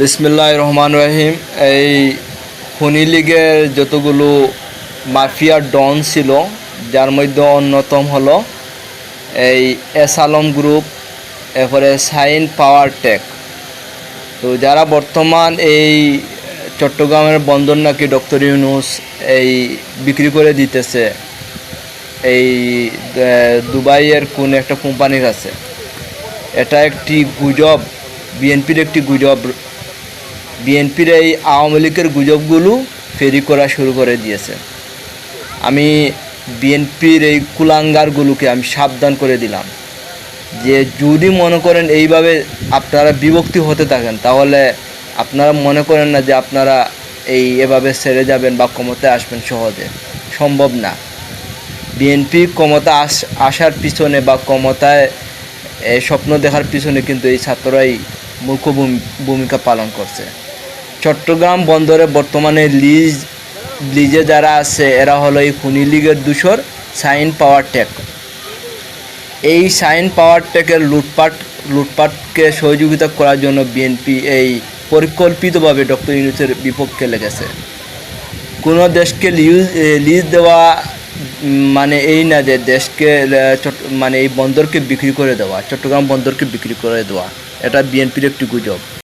বিসমিল্লাহ রহমান রহিম এই খনি লীগের যতগুলো মাফিয়া ডন ছিল, যার মধ্যে অন্যতম হলো এই এস আলম গ্রুপ, এরপরে সাইন পাওয়ার টেক। তো যারা বর্তমান এই চট্টগ্রামের বন্দর নাকি ডক্টর ইউনুস এই বিক্রি করে দিতেছে, এই দুবাইয়ের কোন একটা কোম্পানির আছে এটা একটি গুজব, বিএনপির একটি গুজব বিএনপির এই আওয়ামী লীগের গুজবগুলো ফেরি করা শুরু করে দিয়েছে। আমি বিএনপির এই কুলাঙ্গারগুলোকে আমি সাবধান করে দিলাম। যে যদি মনে করেন এইভাবে আপনারা বিভক্তি হতে থাকেন, তাহলে আপনারা মনে করেন না যে আপনারা এই এভাবে ছেড়ে যাবেন বা ক্ষমতায় আসবেন সহজে। সম্ভব না। বিএনপি ক্ষমতা আস, আসার পিছনে বা ক্ষমতায় স্বপ্ন দেখার পিছনে কিন্তু এই ছাত্ররাই মুখ্য ভূমি- ভূমিকা পালন করছে। চট্টগ্রাম বন্দরে বর্তমানে লিজ, লিজে যারা আছে, এরা হলো এই খুনি লীগের দূষর সাইন পাওয়ার টেক। এই সাইন পাওয়ার টেকের লুটপাট, লুটপাটকে সহযোগিতা করার জন্য বিএনপি এই পরিকল্পিতভাবে ডক্টর ইউনুসের বিপক্ষে লেগেছে। কোনো দেশকে লিজ লিজ দেওয়া মানে এই না যে দেশকে মানে এই বন্দরকে বিক্রি করে দেওয়া, চট্টগ্রাম বন্দরকে বিক্রি করে দেওয়া, এটা বিএনপির একটি গুজব।